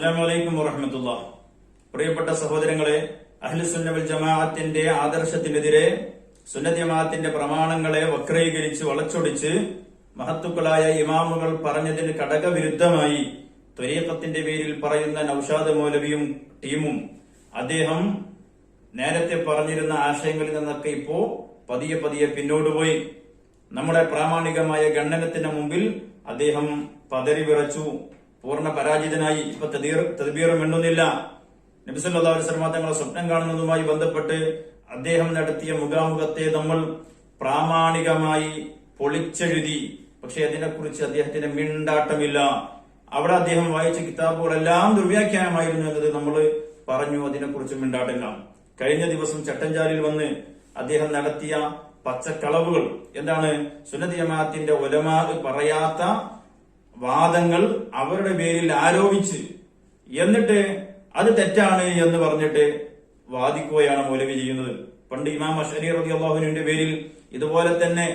അസ്സലാമലൈക്കും വറഹമത്തുള്ള. പ്രിയപ്പെട്ട സഹോദരങ്ങളെ അഹ്ലുസുന്നവൽ ജമാഅത്തിന്റെ ആദർശത്തിനെതിരെ സുന്നജമാഅത്തിന്റെ പ്രമാണങ്ങളെ വക്രീകരിച്ച് വളച്ചൊടിച്ച് മഹത്തുക്കളായ ഇമാമുകൾ പറഞ്ഞതിന് കടകവിരുദ്ധമായി ത്വരീഖത്തിന്റെ പേരിൽ പറയുന്ന നൌഷാദ് മൗലവിയും ടീമും അദ്ദേഹം നേരത്തെ പറഞ്ഞിരുന്ന ആശയങ്ങളിൽ നിന്നൊക്കെ ഇപ്പോ പതിയെ പതിയെ പിന്നോട്ട് പോയി. നമ്മുടെ പ്രാമാണികമായ ഗണ്ണനത്തിന് മുമ്പിൽ അദ്ദേഹം പതറി വിറച്ചു. പൂർണ പരാജിതനായി ഇപ്പൊ തദ്ബീർ മിണ്ടുന്നില്ല. നബിസല്ലാ വസ്ലമ തങ്ങളെ സ്വപ്നം കാണുന്നതുമായി ബന്ധപ്പെട്ട് അദ്ദേഹം നടത്തിയ മുഖാമുഖത്തെ നമ്മൾ പ്രാമാണികമായി പൊളിച്ചെഴുതി. പക്ഷെ അതിനെക്കുറിച്ച് അദ്ദേഹത്തിന് മിണ്ടാട്ടമില്ല. അവിടെ അദ്ദേഹം വായിച്ച കിതാബുകളെല്ലാം ദുർവ്യാഖ്യാനമായിരുന്നു എന്നത് നമ്മൾ പറഞ്ഞു. അതിനെക്കുറിച്ച് മിണ്ടാട്ടില്ല. കഴിഞ്ഞ ദിവസം ചട്ടഞ്ചാലിൽ വന്ന് അദ്ദേഹം നടത്തിയ പച്ചക്കളവുകൾ. എന്താണ്? സുന്നതി ജമാഅത്തിന്റെ ഒലമാ പറയാത്ത വാദങ്ങൾ അവരുടെ പേരിൽ ആരോപിച്ച് എന്നിട്ട് അത് തെറ്റാണ് എന്ന് പറഞ്ഞിട്ട് വാദിക്കുകയാണ് മൗലവി ചെയ്യുന്നത്. പണ്ട് ഇമാം അഷരി റബി അള്ളാഹുവിന്റെ പേരിൽ ഇതുപോലെ തന്നെ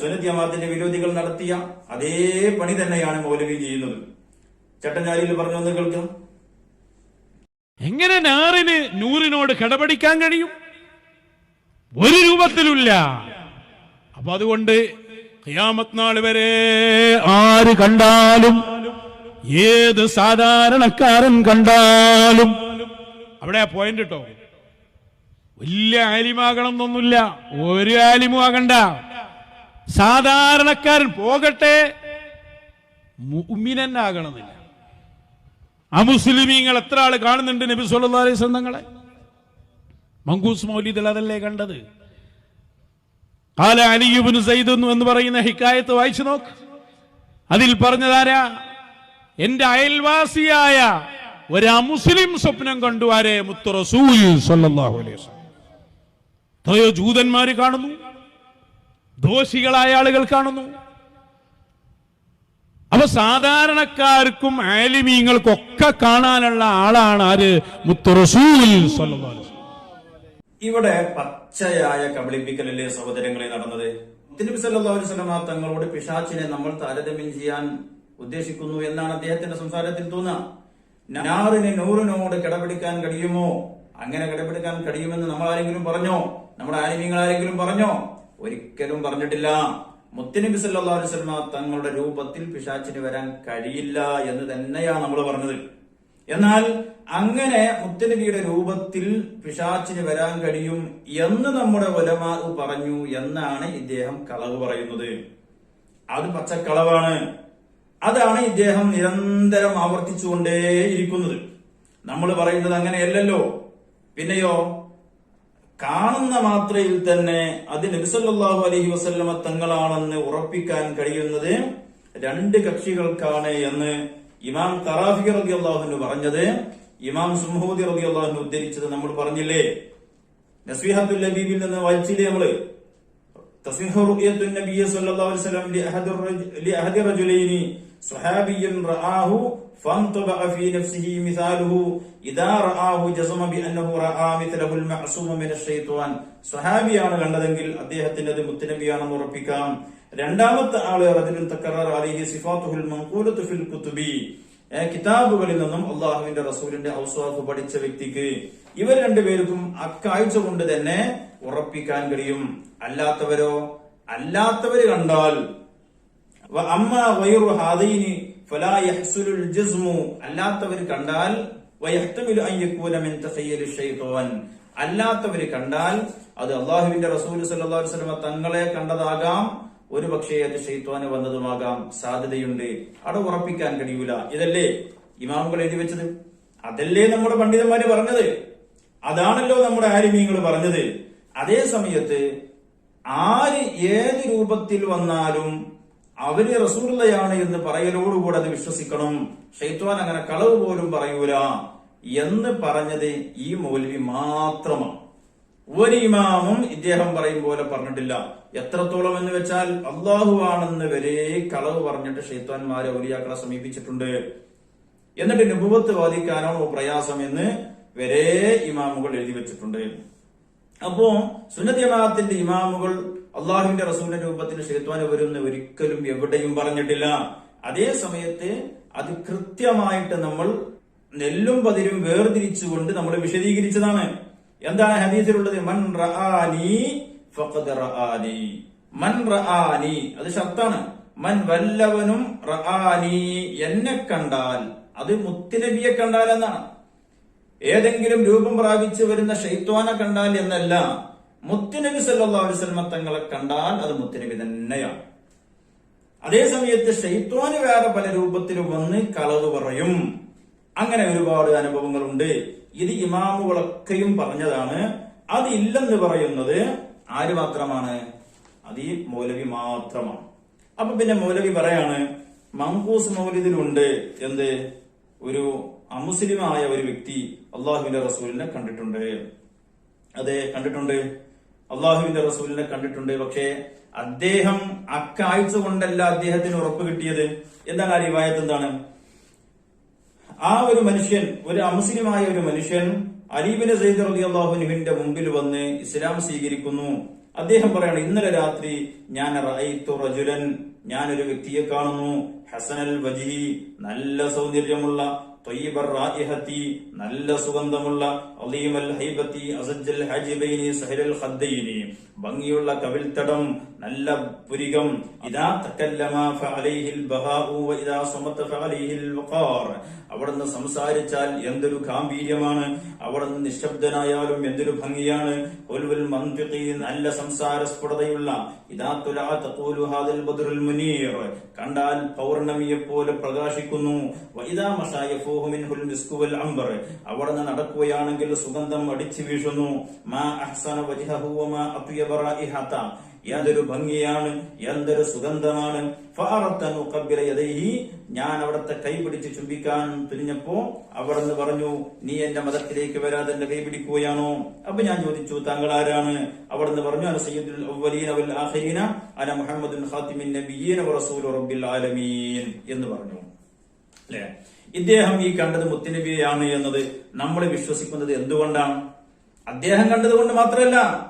സുനത് വിരോധികൾ നടത്തിയ അതേ പണി തന്നെയാണ് മൗലവി ചെയ്യുന്നത്. ചട്ടഞ്ചാലിയിൽ പറഞ്ഞു കേൾക്കാം. എങ്ങനെ നാറിന് നൂറിനോട് കടപിടിക്കാൻ കഴിയും? ഒരു രൂപത്തിലുമില്ല. അപ്പൊ അതുകൊണ്ട് ഖിയാമത്ത് നാൾ വരെ. ആര് കണ്ടാലും ഏത് സാധാരണക്കാരൻ കണ്ടാലും. അവിടെ പോയിന്റ് കേട്ടോ വലിയ ആലിമാകണം എന്നൊന്നുമില്ല ഒരു ആലിമും ആകണ്ട. സാധാരണക്കാരൻ പോകട്ടെ ആ അമുസ്ലിമീങ്ങൾ എത്ര ആൾ കാണുന്നുണ്ട് നബി സല്ലാ അലൈഹി വസല്ലം തങ്ങളെ? മങ്കൂസ് മൗലിദിൽ അതല്ലേ കണ്ടത്? കാല അലിയുബിന് സയ്യിദ് എന്ന് പറയുന്ന ഹിക്കായത്ത് വായിച്ചു നോക്ക്. അതിൽ പറഞ്ഞതാരാ? എന്റെ അയൽവാസിയായ ഒരു അമുസ്ലിം സ്വപ്നം കണ്ടു ആരെ? എത്രയോ ജൂതന്മാര് കാണുന്നു. ദോഷികളായ ആളുകൾ കാണുന്നു. അപ്പൊ സാധാരണക്കാർക്കും ആലിമീങ്ങൾക്കൊക്കെ കാണാനുള്ള ആളാണ് ആര്? മുത്തറസൂൽ ഇവിടെ പച്ചയായ കബളിപ്പിക്കലല്ലേ സഹോദരങ്ങളെ നടന്നത്. സല്ലല്ലാഹു അലൈഹി വസല്ലമ തങ്ങളോട് പിശാച്ചിനെ നമ്മൾ താരതമ്യം ചെയ്യാൻ ഉദ്ദേശിക്കുന്നു എന്നാണ് അദ്ദേഹത്തിന്റെ സംസാരത്തിൽ തോന്നുക നാറിന് നൂറിനോട് കിടപിടിക്കാൻ കഴിയുമോ? അങ്ങനെ കിടപിടിക്കാൻ കഴിയുമെന്ന് നമ്മൾ ആരെങ്കിലും പറഞ്ഞോ? നമ്മുടെ ആലിമ്യങ്ങൾ ആരെങ്കിലും പറഞ്ഞോ? ഒരിക്കലും പറഞ്ഞിട്ടില്ല. മുത്തനബി സല്ലല്ലാഹു അലൈഹി വസല്ലമ തങ്ങളുടെ രൂപത്തിൽ പിശാച്ചിന് വരാൻ കഴിയില്ല എന്ന് തന്നെയാണ് നമ്മൾ പറഞ്ഞത്. എന്നാൽ അങ്ങനെ മുത്തനബിയുടെ രൂപത്തിൽ പിശാച്ചിന് വരാൻ കഴിയും എന്ന് നമ്മുടെ ഒലമാർ പറഞ്ഞു എന്നാണ് ഇദ്ദേഹം കളവ് പറയുന്നത്. അത് പച്ചക്കളവാണ്. അതാണ് ഇദ്ദേഹം നിരന്തരം ആവർത്തിച്ചുകൊണ്ടേയിരിക്കുന്നത്. നമ്മൾ പറയുന്നത് അങ്ങനെയല്ലല്ലോ. പിന്നെയോ കാണുന്ന മാത്രയിൽ തന്നെ അത് നബിസല്ലാഹു അലഹി വസല്ലമ തങ്ങളാണെന്ന് ഉറപ്പിക്കാൻ കഴിയുന്നത് രണ്ട് കക്ഷികൾക്കാണ് എന്ന് ഇമാം കറാഫി റബി അള്ളാഹുന് പറഞ്ഞത് ഇമാം സുഹൂദി റബി അള്ളാഹുന് ഉദ്ധരിച്ചത് നമ്മൾ പറഞ്ഞില്ലേ നസ്വീഹത്തുൽ ലബീബിൽ നിന്ന് വായിച്ചില്ലേ നമ്മള് تصح رؤية النبي صلى الله عليه وسلم لأحد, الرج... لأحد رجلين صحابي رآه فانطبع في نفسه مثاله إذا رآه جزم بأنه رأى مثله المعصوم من الشيطان സ്വഹാബിയാണ് കണ്ടതെങ്കിൽ അദ്ദേഹത്തിന്റെ അത് മുത്തനബിയാണെന്ന് ഉറപ്പിക്കാം രണ്ടാമത്തെ ആൾ റജുലുൻ തക്കറാർ അലൈഹി സിഫാത്തുൽ ഫിൽ കിതാബുകളിൽ നിന്നും അള്ളാഹുവിന്റെ റസൂലിന്റെ ഔസ്വാഫ് പഠിച്ച വ്യക്തിക്ക് ഇവർ രണ്ടുപേർക്കും അക്കാഴ്ച കൊണ്ട് തന്നെ ഉറപ്പിക്കാൻ കഴിയും. അല്ലാത്തവരോ? അല്ലാത്തവര് കണ്ടാൽ അമ്മ വൈറു അല്ലാത്തവർ കണ്ടാൽ അല്ലാത്തവർ കണ്ടാൽ അത് അള്ളാഹുവിന്റെ റസൂൽ തങ്ങളെ കണ്ടതാകാം. ഒരു പക്ഷേ അത് ഷെയ്ത്വാന് വന്നതുമാകാം സാധ്യതയുണ്ട്. അട ഉറപ്പിക്കാൻ കഴിയൂല. ഇതല്ലേ ഇമാമുകൾ എഴുതി വെച്ചത്? അതല്ലേ നമ്മുടെ പണ്ഡിതന്മാര് പറഞ്ഞത്? അതാണല്ലോ നമ്മുടെ ആലിമീങ്ങൾ പറഞ്ഞത്. അതേ സമയത്ത് ആര് ഏത് രൂപത്തിൽ വന്നാലും അവർ റസൂലുള്ളയാണ് എന്ന് പറയലോടുകൂടെ അത് വിശ്വസിക്കണം. ഷെയ്ത്വാൻ അങ്ങനെ കളവ് പോലും പറയൂല എന്ന് പറഞ്ഞത് ഈ മൗലവി മാത്രമാണ്. ഒരു ഇമാമും ഇദ്ദേഹം പറയും പോലെ പറഞ്ഞിട്ടില്ല. എത്രത്തോളം എന്ന് വെച്ചാൽ അള്ളാഹു ആണെന്ന് വരെ കളവ് പറഞ്ഞിട്ട് ഷെയ്ത്താൻമാരെ ഔലിയാക്കളെ സമീപിച്ചിട്ടുണ്ട്. എന്നിട്ട് നുപുവത്ത് വാദിക്കാനോ പ്രയാസം എന്ന് വരെ ഇമാമുകൾ എഴുതി വെച്ചിട്ടുണ്ട്. അപ്പോ സുന്നത്ത് ഇമാമുകൾ അള്ളാഹുവിന്റെ റസൂലിന്റെ രൂപത്തിൽ ഷെയ്ത്വാന് വരുന്ന ഒരിക്കലും എവിടെയും പറഞ്ഞിട്ടില്ല. അതേ സമയത്ത് അത് കൃത്യമായിട്ട് നമ്മൾ നെല്ലും പതിരും വേർതിരിച്ചുകൊണ്ട് നമ്മൾ വിശദീകരിച്ചതാണ്. എന്താണ് ഹദീസിലുള്ളത്? മൻ റആനി ഫഖദ് റആനി. മൻ റആനി അത് ഷർത്താണ്. മൻ വല്ലവനും റആനി എന്നെ കണ്ടാൽ അത് മുത്തുനബിയെ കണ്ടാൽ എന്നാണ്. ഏതെങ്കിലും രൂപം പ്രാപിച്ചു വരുന്ന ഷെയ്ത്വാനെ കണ്ടാൽ എന്നല്ല മുത്തുനബി സല്ലല്ലാഹു അലൈഹി വസല്ലമ തങ്ങളെ കണ്ടാൽ അത് മുത്തുനബി തന്നെയാണ്. അതേ സമയത്ത് ഷെയ്ത്വാന് വേറെ പല രൂപത്തിലും വന്ന് കളവ് പറയും. അങ്ങനെ ഒരുപാട് അനുഭവങ്ങളുണ്ട്. ഇത് ഇമാമുകളൊക്കെയും പറഞ്ഞതാണ്. അതില്ലെന്ന് പറയുന്നത് ആര് മാത്രമാണ്? അത് ഈ മൗലവി മാത്രമാണ്. അപ്പൊ പിന്നെ മൗലവി പറയാണ് മങ്കൂസ് മൗലിദിലുണ്ട് എന്ത്? ഒരു അമുസ്ലിമായ ഒരു വ്യക്തി അള്ളാഹുവിന്റെ റസൂലിനെ കണ്ടിട്ടുണ്ട്. അതെ കണ്ടിട്ടുണ്ട്. അള്ളാഹുവിന്റെ റസൂലിനെ കണ്ടിട്ടുണ്ട്. പക്ഷേ അദ്ദേഹം അക്കാഴ്ച കൊണ്ടല്ല അദ്ദേഹത്തിന് ഉറപ്പ് കിട്ടിയത്. എന്താണ് ആ റിവായത്ത് എന്താണ്? ആ ഒരു മനുഷ്യൻ ഒരു അമുസ്ലിമായ ഒരു മനുഷ്യൻ അലീബിന് സൈദ് അലി അള്ളാഹുനുവിന്റെ മുമ്പിൽ വന്ന് ഇസ്ലാം സ്വീകരിക്കുന്നു. അദ്ദേഹം പറയാണ് ഇന്നലെ രാത്രി ഞാൻ റജുലൻ ഞാൻ ഒരു വ്യക്തിയെ കാണുന്നു. ഹസനൽ വജി നല്ല സൗന്ദര്യമുള്ള നല്ല സുഗന്ധമുള്ള ഭംഗിയുള്ള കവിൾത്തടം നല്ല പുരികം. ഇതാ തക്കല്ലമാ ഫഅലൈഹിൽ ബഹാഉ വഇദാ സമത ഫഅലൈഹിൽ വഖാർ. അവിടുന്ന് സംസാരിച്ചാൽ എന്തൊരു ഗാംഭീര്യമാണ്. അവിടുന്ന് നിശബ്ദനായാലും എന്തൊരു ഭംഗിയാണ്. കൊൽവൽ മന്തിഖി നല്ല സംസാര സ്ഫുടതയുള്ള ഇദാ തുലാ തഖൂലു ഹാദൽ ബദ്റുൽ മുനീർ. കണ്ടാൽ പൗർണമിയെ പോലെ പ്രകാശിക്കുന്നു. വ ഇദാ മസായഫൂഹു മിൻഹുൽ മിസ്കു അംബർ. അവിടുന്ന് നടക്കുകയാണെങ്കിൽ സുഗന്ധം അടിച്ചു വീശുന്നു മാ അഹ്സന വജ്ഹഹു വമാ അത്യബ റായിഹത എന്തൊരു ഭംഗിയാണ് എന്തൊരു സുഗന്ധമാണ്. ഞാൻ അവിടത്തെ കൈ പിടിച്ച് ചുംബിക്കാൻ തുനിഞ്ഞപ്പോ അവിടെന്ന് പറഞ്ഞു നീ എന്റെ മതത്തിലേക്ക് വരാതെ എന്റെ കൈ പിടിക്കുകയാണോ? അപ്പൊ ഞാൻ ചോദിച്ചു താങ്കൾ ആരാണ്? അവിടെന്ന് പറഞ്ഞു അന സയ്യിദുൽ അവ്വലീന വൽ ആഖിരീന അന മുഹമ്മദുൻ ഖാത്തിമിൻ നബിയീന വറസൂലു റബ്ബിൽ ആലമീൻ. എന്ന് പറഞ്ഞു. അല്ലെ? ഇദ്ദേഹം ഈ കണ്ടത് മുത്തുനബിയാണ് എന്നത്. നമ്മൾ വിശ്വസിക്കുന്നത് എന്തുകൊണ്ടാണ്? അദ്ദേഹം കണ്ടത് കൊണ്ട് മാത്രമല്ല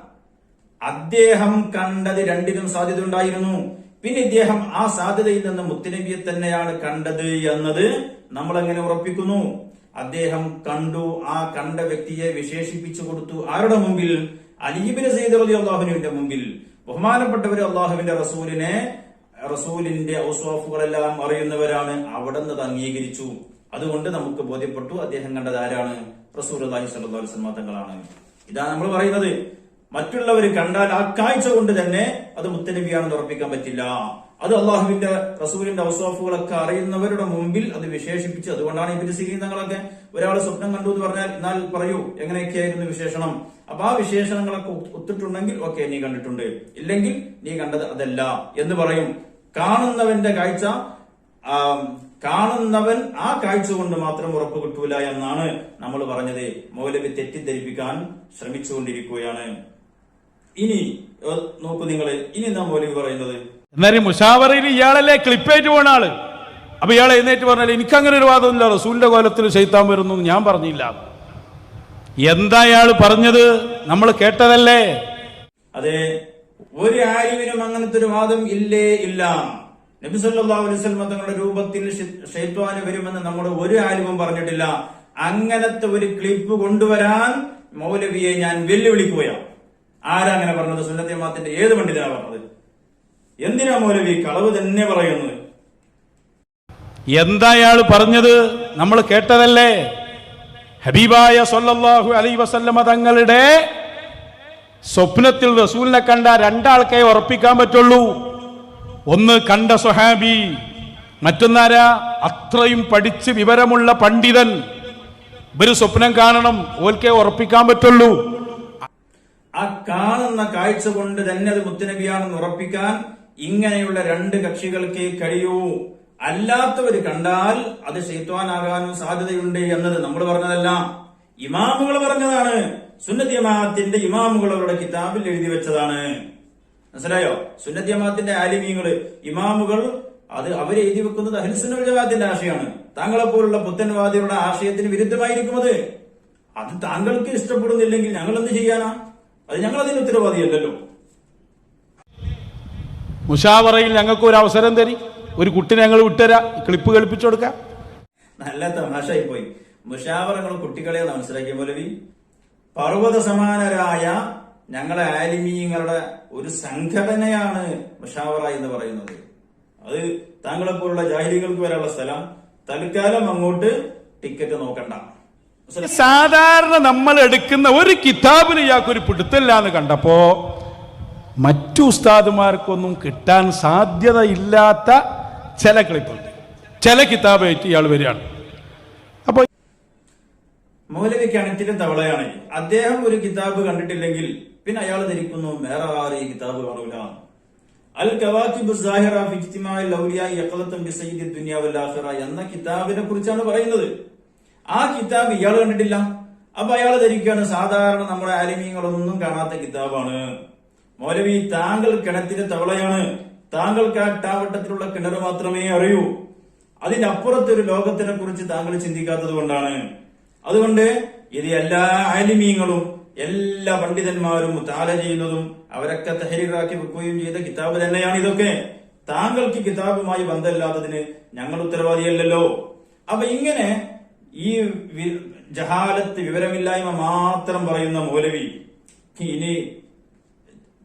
അദ്ദേഹം കണ്ടത് രണ്ടിനും സാധ്യത ഉണ്ടായിരുന്നു പിന്നെ ഇദ്ദേഹം ആ സാധ്യതയിൽ നിന്ന് മുത്തുനബിയെ തന്നെയാണ് കണ്ടത് എന്നത് നമ്മൾ എങ്ങനെ ഉറപ്പിക്കുന്നു? അദ്ദേഹം കണ്ടു. ആ കണ്ട വ്യക്തിയെ വിശേഷിപ്പിച്ചു കൊടുത്തു. ആരുടെ മുമ്പിൽ? അലീബിന് സെയ്ദ് അലി അള്ളാഹുവിന്റെ മുമ്പിൽ. ബഹുമാനപ്പെട്ടവര് അള്ളാഹുവിന്റെ റസൂലിനെ റസൂലിന്റെ ഔസ്വാഫുകളെല്ലാം അറിയുന്നവരാണ്. അവിടെ നിന്ന് അംഗീകരിച്ചു. അതുകൊണ്ട് നമുക്ക് ബോധ്യപ്പെട്ടു അദ്ദേഹം കണ്ടത് ആരാണ്? റസൂൽ അള്ളാഹി വസല്ലം തങ്ങളാണ്. ഇതാണ് നമ്മൾ പറയുന്നത്. മറ്റുള്ളവർ കണ്ടാൽ ആ കാഴ്ച കൊണ്ട് തന്നെ അത് മുത്തനബിയാണെന്ന് ഉറപ്പിക്കാൻ പറ്റില്ല. അത് അള്ളാഹുവിന്റെ റസൂലിന്റെ ഔസോഫുകളൊക്കെ അറിയുന്നവരുടെ മുമ്പിൽ അത് വിശേഷിപ്പിച്ച് അതുകൊണ്ടാണ് ഇവർ സിരീതങ്ങളൊക്കെ ഒരാൾ സ്വപ്നം കണ്ടു എന്ന് പറഞ്ഞാൽ എന്നാൽ പറയൂ എങ്ങനെയൊക്കെയായിരുന്നു വിശേഷണം? അപ്പൊ ആ വിശേഷണങ്ങളൊക്കെ ഒത്ത് ഒത്തിട്ടുണ്ടെങ്കിൽ ഓക്കെ നീ കണ്ടിട്ടുണ്ട്. ഇല്ലെങ്കിൽ നീ കണ്ടത് അതല്ല എന്ന് പറയും. കാണുന്നവന്റെ കാഴ്ച കാണുന്നവൻ ആ കാഴ്ച കൊണ്ട് മാത്രം ഉറപ്പ് കിട്ടൂല എന്നാണ് നമ്മൾ പറഞ്ഞത്. മൗലവി തെറ്റിദ്ധരിപ്പിക്കാൻ ശ്രമിച്ചുകൊണ്ടിരിക്കുകയാണ്. ഇനി നോക്കൂ നിങ്ങൾ ഇനി എന്താ മൗലവി പറയുന്നത്? എന്നാലും മുഷാവറയിൽ ഇയാളല്ലേ ക്ലിപ്പേറ്റ് പോണ ആൾ? അപ്പൊ ഇയാൾ എഴുന്നേറ്റ് പറഞ്ഞാൽ എനിക്കങ്ങനെ ഒരു വാദമില്ല. റസൂലിന്റെ കോലത്തിൽ ചെയ്ത്താൻ വരുന്നു ഞാൻ പറഞ്ഞില്ല. എന്താ ഇയാൾ പറഞ്ഞത്? നമ്മൾ കേട്ടതല്ലേ? അതെ ഒരു ആരിവിനും അങ്ങനത്തെ ഒരു വാദം ഇല്ലേ ഇല്ല. നബി സല്ലല്ലാഹു അലൈഹി വസല്ലം തങ്ങളുടെ രൂപത്തിൽ ഷെയ്ത്വാന് വരുമെന്ന് നമ്മുടെ ഒരു ആലിമും പറഞ്ഞിട്ടില്ല. അങ്ങനത്തെ ഒരു ക്ലിപ്പ് കൊണ്ടുവരാൻ മൗലവിയെ ഞാൻ വെല്ലുവിളിക്കുകയാണ്. ആരാ അങ്ങനെ പറഞ്ഞത് സുന്നത്തിയമാത്തിന്റെ ഏത് പണ്ഡിതനാണ് പറഞ്ഞത് എന്തിനാ മൗലവി കളവ് തന്നെ പറയുന്നത്? എന്താ അയാൾ പറഞ്ഞത്? നമ്മൾ കേട്ടതല്ലേ? ഹബീബായ സൊല്ലാഹു അലൈ വസല്ലമ തങ്ങളുടെ സ്വപ്നത്തിൽ റസൂലിനെ കണ്ട രണ്ടാൾക്കേ ഉറപ്പിക്കാൻ പറ്റുള്ളൂ. ഒന്ന് കണ്ട സ്വഹാബി മറ്റൊന്നാരാ? അത്രയും പഠിച്ച് വിവരമുള്ള പണ്ഡിതൻ. ഇവർ സ്വപ്നം കാണണം ഓൽക്കേ ഉറപ്പിക്കാൻ പറ്റുള്ളൂ. ആ കാണുന്ന കാഴ്ച കൊണ്ട് തന്നെ അത് മുത്തുനബിയാണെന്ന് ഉറപ്പിക്കാൻ ഇങ്ങനെയുള്ള രണ്ട് കക്ഷികൾക്ക് കഴിയൂ. അല്ലാത്തവർ കണ്ടാൽ അത് ശൈത്വാനാകാനും സാധ്യതയുണ്ട് എന്നത് നമ്മൾ പറഞ്ഞതല്ല ഇമാമുകൾ പറഞ്ഞതാണ്. സുന്നത്ത് ഇമാമുകൾ അവരുടെ കിതാബിൽ എഴുതി വെച്ചതാണ്. മനസ്സിലായോ? സുന്നത്ത് ആലിമീങ്ങൾ ഇമാമുകൾ അത് അവർ എഴുതി വെക്കുന്നത് അഹിൽസുന്നൽ ആശയമാണ്. താങ്കളെ പോലുള്ള പുത്തൻവാദികളുടെ ആശയത്തിന് വിരുദ്ധമായിരിക്കും അത്. അത് താങ്കൾക്ക് ഇഷ്ടപ്പെടുന്നില്ലെങ്കിൽ ഞങ്ങൾ എന്ത് ചെയ്യാനാ? അത് ഞങ്ങൾ അതിന് ഉത്തരവാദിയല്ലല്ലോ. മുഷാവറയിൽ ഞങ്ങൾക്ക് ഒരു അവസരം തരി. ഒരു കുട്ടി ഞങ്ങൾ വിട്ടുതരാ. ക്ലിപ്പ് കളിപ്പിച്ചു കൊടുക്കാം. നല്ല തമാശയായി പോയി മുഷാവറങ്ങളും കുട്ടികളെ മനസ്സിലാക്കിയ പോലെ പർവത സമാനരായ ഞങ്ങളെ ആലിമീങ്ങളുടെ ഒരു സംഘടനയാണ് മുഷാവറ എന്ന് പറയുന്നത്. അത് താങ്കളെ പോലുള്ള ജാഹിലികൾക്ക് വരാനുള്ള സ്ഥലം. തൽക്കാലം അങ്ങോട്ട് ടിക്കറ്റ് നോക്കണ്ട? സാധാരണ നമ്മൾ എടുക്കുന്ന ഒരു കിതാബിന് ഇയാൾക്ക് ഒരു പിടുത്തല്ല എന്ന് കണ്ടപ്പോ മറ്റു ഉസ്താദുമാർക്കൊന്നും കിട്ടാൻ സാധ്യതയില്ലാത്ത ചില ക്ലിപ്പുണ്ട്. ചില കിതാബായിട്ട് ഇയാൾ വരികയാണ്. അപ്പൊ മൗലവി കിണറ്റിലും തവളയാണ്. അദ്ദേഹം ഒരു കിതാബ് കണ്ടിട്ടില്ലെങ്കിൽ പിന്നെ അയാൾ ധരിക്കുന്നു വേറെ ആറ് ഈ കിതാബ് കാണൂല. അൽ കവാക്കിബ് സാഹിറ ഔലിയ യഖലത്തും സയ്യിദി വൽ ആഖിറ എന്ന കിതാബിനെ കുറിച്ചാണ് പറയുന്നത്. ആ കിതാബ് ഇയാൾ കണ്ടിട്ടില്ല. അപ്പൊ അയാൾ ധരിക്കുകയാണ് സാധാരണ നമ്മുടെ ആലിമീങ്ങളൊന്നും കാണാത്ത കിതാബാണ്. മൗലവി താങ്കൾ കിണറ്റിന്റെ തവളയാണ്. താങ്കൾക്ക് ആ ടാവട്ടത്തിലുള്ള കിണർ മാത്രമേ അറിയൂ. അതിന്റെ അപ്പുറത്തൊരു ലോകത്തിനെ കുറിച്ച് താങ്കൾ ചിന്തിക്കാത്തത് കൊണ്ടാണ്. അതുകൊണ്ട് ഇത് എല്ലാ ആലിമീങ്ങളും എല്ലാ പണ്ഡിതന്മാരും താല ചെയ്യുന്നതും അവരൊക്കെ തഹരീറാക്കി വെക്കുകയും ചെയ്ത കിതാബ് തന്നെയാണ് ഇതൊക്കെ. താങ്കൾക്ക് കിതാബുമായി ബന്ധമില്ലാത്തതിന് ഞങ്ങൾ ഉത്തരവാദിയല്ലല്ലോ. അപ്പൊ ഇങ്ങനെ ഈ ജഹാലത്ത് വിവരമില്ലായ്മ മാത്രം പറയുന്ന മൗലവി ഇനി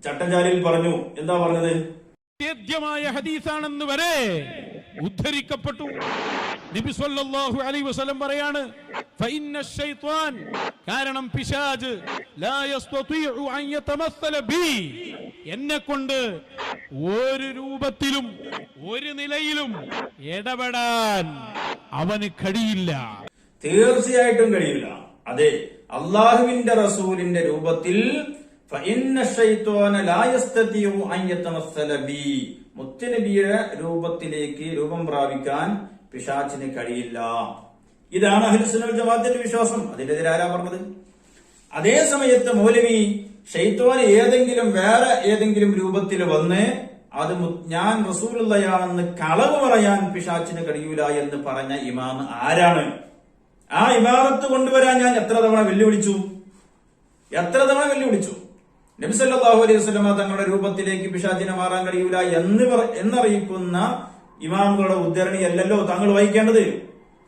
ചട്ടഞ്ചാലിൽ പറഞ്ഞു. എന്താ പറഞ്ഞത്? നിഷേധ്യമായ ഹദീസാണെന്ന് വരെ ഉദ്ധരിക്കപ്പെട്ടു. നബി സല്ലല്ലാഹു അലൈഹി വസല്ലം പറയാണ് ഫഇന്ന ശൈത്വാൻ കാരണം പിശാജ് ലാ യസ്തതിഉ അൻ യതമസ്സല ബി. എന്നെ കൊണ്ട് ഒരു രൂപത്തിലും ഒരു നിലയിലും ഇടപെടാൻ അവന് കഴിയില്ല. തീർച്ചയായിട്ടും കഴിയില്ല. അതെ അള്ളാഹുവിന്റെ റസൂലിന്റെ രൂപത്തിൽ മുത്തനബിയുടെ രൂപത്തിലേക്ക് രൂപം പ്രാപിക്കാൻ പിശാച്ചിന് കഴിയില്ല. ഇതാണ് അഹ്ലുസുന്നൽ ജമാഅത്തിന്റെ വിശ്വാസം. അതിനെതിരെ ആരാ പറഞ്ഞത്? അതേ സമയത്ത് മൗലവി ഷെയ്ത്തോൻ ഏതെങ്കിലും വേറെ ഏതെങ്കിലും രൂപത്തിൽ വന്ന് അത് ഞാൻ റസൂലുള്ളയാണെന്ന് കളവ് പറയാൻ പിശാച്ചിന് കഴിയൂല എന്ന് പറഞ്ഞ ഇമാം ആരാണ്? ആ ഇമാറത്ത് കൊണ്ടുവരാൻ ഞാൻ എത്ര തവണ വെല്ലുവിളിച്ചു? എത്ര തവണ വെല്ലുവിളിച്ചു? നബിസല്ലാഹു അലൈഹി വസ്ലമ തങ്ങളുടെ രൂപത്തിലേക്ക് പിശാചിനെ മാറാൻ കഴിയൂല എന്ന് എന്നറിയിക്കുന്ന ഇമാമുകളുടെ ഉദ്ധരണിയല്ലല്ലോ താങ്കൾ വഹിക്കേണ്ടത്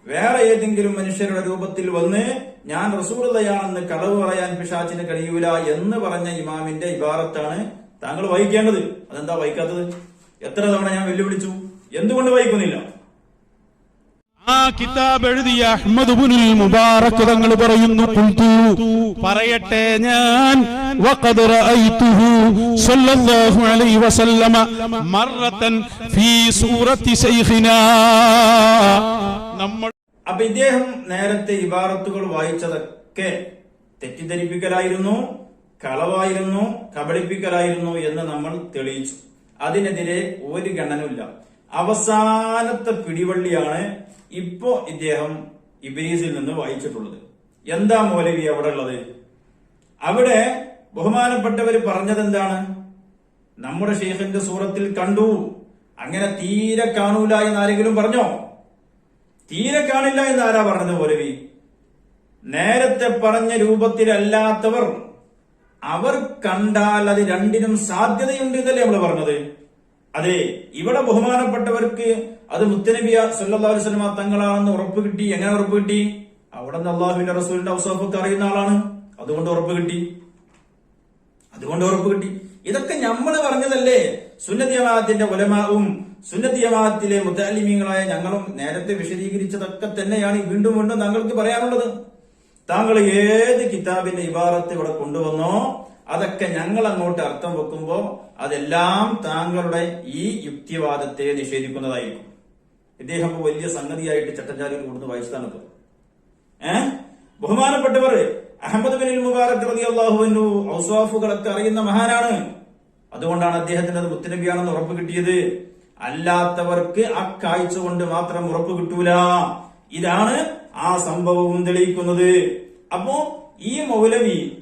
വേറെ ഏതെങ്കിലും മനുഷ്യരുടെ രൂപത്തിൽ വന്ന് ഞാൻ റസൂറുതയാണെന്ന് കളവ് പറയാൻ പിശാചിന് കഴിയൂല എന്ന് പറഞ്ഞ ഇമാമിന്റെ ഇബാറത്താണ് താങ്കൾ വഹിക്കേണ്ടത് അതെന്താ വഹിക്കാത്തത് എത്ര തവണ ഞാൻ വെല്ലുവിളിച്ചു? എന്തുകൊണ്ട് വായിക്കുന്നില്ല? ആ കിതാബ് എഴുതിയ അഹ്മദ് ബുനുൽ മുബാറക് തങ്ങൾ പറയുന്നു കുൽതു പറയട്ടെ ഞാൻ. വഖദ് റഅയ്തുഹു സല്ലല്ലാഹു അലൈഹി വസല്ലമ മർറതൻ ഫീ സൂറത്തി ശൈഖിനാ. നമ്മൾ അപ്പൊ ഇദ്ദേഹം നേരത്തെ ഇബാറത്തുകൾ വായിച്ചതൊക്കെ തെറ്റിദ്ധരിപ്പിക്കലായിരുന്നു കളവായിരുന്നു കബളിപ്പിക്കലായിരുന്നു എന്ന് നമ്മൾ തെളിയിച്ചു. അതിനെതിരെ ഒരു ഗണനമില്ല. അവസാനത്തെ പിടിവള്ളിയാണ് ഇപ്പോ ഇദ്ദേഹം ഇബ്രീസിൽ നിന്ന് വായിച്ചിട്ടുള്ളത്. എന്താ മൗലവി അവിടെ ഉള്ളത്? അവിടെ ബഹുമാനപ്പെട്ടവർ പറഞ്ഞത് എന്താണ് നമ്മുടെ ഷെയ്ഖിന്റെ സൂറത്തിൽ കണ്ടു. അങ്ങനെ തീരെ കാണൂല എന്ന് ആരെങ്കിലും പറഞ്ഞോ? തീരെ കാണില്ല എന്ന് ആരാ പറഞ്ഞത് മൗലവി? നേരത്തെ പറഞ്ഞ രൂപത്തിലല്ലാത്തവർ. അവർ കണ്ടാൽ അത് രണ്ടിനും സാധ്യതയുണ്ട് എന്നല്ലേ നമ്മൾ പറഞ്ഞത്? അതെ ഇവിടെ ബഹുമാനപ്പെട്ടവർക്ക് അത് മുത്തനബിയ സല്ലല്ലാഹു അലൈഹി വസല്ലമ തങ്ങളാണെന്ന് ഉറപ്പ് കിട്ടി. എങ്ങനെ ഉറപ്പ് കിട്ടി? അവിടെ നിന്ന് അള്ളാഹുവിന്റെ റസൂലിന്റെ അവസാഫൊക്കെ അറിയുന്ന ആളാണ്. അതുകൊണ്ട് ഉറപ്പ് കിട്ടി. അതുകൊണ്ട് ഉറപ്പ് കിട്ടി. ഇതൊക്കെ നമ്മൾ പറഞ്ഞതല്ലേ? സുന്നത്ത് ഉലമാവും സുന്നത്ത് മുത്താലിമീങ്ങളായ ഞങ്ങളും നേരത്തെ വിശദീകരിച്ചതൊക്കെ തന്നെയാണ് വീണ്ടും വീണ്ടും താങ്കൾക്ക് പറയാനുള്ളത്. താങ്കൾ ഏത് കിതാബിന്റെ ഇബാറത്ത് ഇവിടെ കൊണ്ടുവന്നോ അതൊക്കെ ഞങ്ങൾ അങ്ങോട്ട് അർത്ഥം വെക്കുമ്പോൾ അതെല്ലാം താങ്കളുടെ ഈ യുക്തിവാദത്തെ നിഷേധിക്കുന്നതായിരിക്കും. ഇദ്ദേഹം വലിയ സംഗതിയായിട്ട് ചട്ടഞ്ചാലിൽ കൊടുത്ത് വായിച്ചതാണ് ഇപ്പൊ. ഏ? ബഹുമാനപ്പെട്ടവർ അഹമ്മദ് ബിൻ മുബാറക് റളിയല്ലാഹുവിനു ഔസാഫുകളൊക്കെ അറിയുന്ന മഹാനാണ്. അതുകൊണ്ടാണ് അദ്ദേഹത്തിന് അത് മുത്തനബിയാണെന്ന് ഉറപ്പ് കിട്ടിയത്. അല്ലാത്തവർക്ക് ആ കാഴ്ച കൊണ്ട് മാത്രം ഉറപ്പ് കിട്ടൂല. ഇതാണ് ആ സംഭവവും തെളിയിക്കുന്നത്. അപ്പോ ഈ മൗലവി